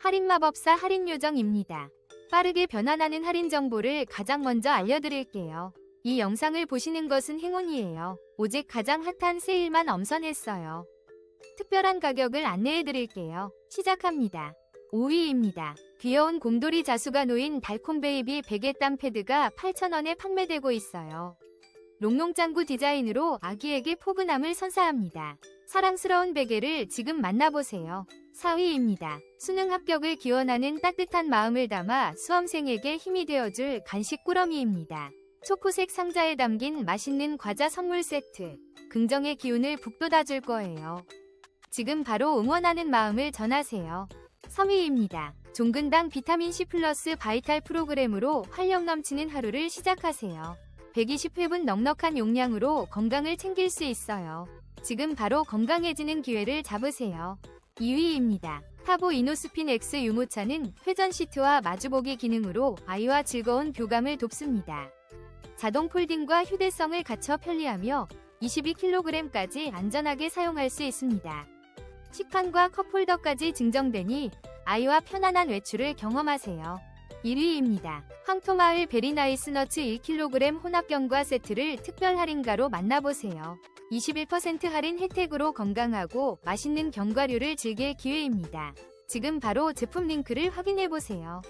할인마법사 할인요정입니다. 빠르게 변환하는 할인 정보를 가장 먼저 알려드릴게요. 이 영상을 보시는 것은 행운이에요. 오직 가장 핫한 세일만 엄선했어요. 특별한 가격을 안내해드릴게요. 시작합니다. 5위입니다. 귀여운 곰돌이 자수가 놓인 달콤 베이비 베개땀 패드가 8,000원에 판매되고 있어요. 롱롱짱구 디자인으로 아기에게 포근함을 선사합니다. 사랑스러운 베개를 지금 만나보세요. 4위입니다. 수능 합격을 기원하는 따뜻한 마음을 담아 수험생에게 힘이 되어줄 간식 꾸러미입니다. 초코색 상자에 담긴 맛있는 과자 선물 세트. 긍정의 기운을 북돋아 줄 거예요. 지금 바로 응원하는 마음을 전하세요. 3위입니다. 종근당 비타민C 플러스 바이탈 프로그램으로 활력 넘치는 하루를 시작하세요. 120회분 넉넉한 용량으로 건강을 챙길 수 있어요. 지금 바로 건강해지는 기회를 잡으세요. 2위입니다. 타보 이노스핀 X 유모차는 회전 시트와 마주보기 기능으로 아이와 즐거운 교감을 돕습니다. 자동 폴딩과 휴대성을 갖춰 편리하며 22kg까지 안전하게 사용할 수 있습니다. 식판과 컵홀더까지 증정되니 아이와 편안한 외출을 경험하세요. 1위입니다. 황토마을 베리나이스 너츠 1kg 혼합경과 세트를 특별 할인가로 만나보세요. 21% 할인 혜택으로 건강하고 맛있는 견과류를 즐길 기회입니다. 지금 바로 제품 링크를 확인해보세요.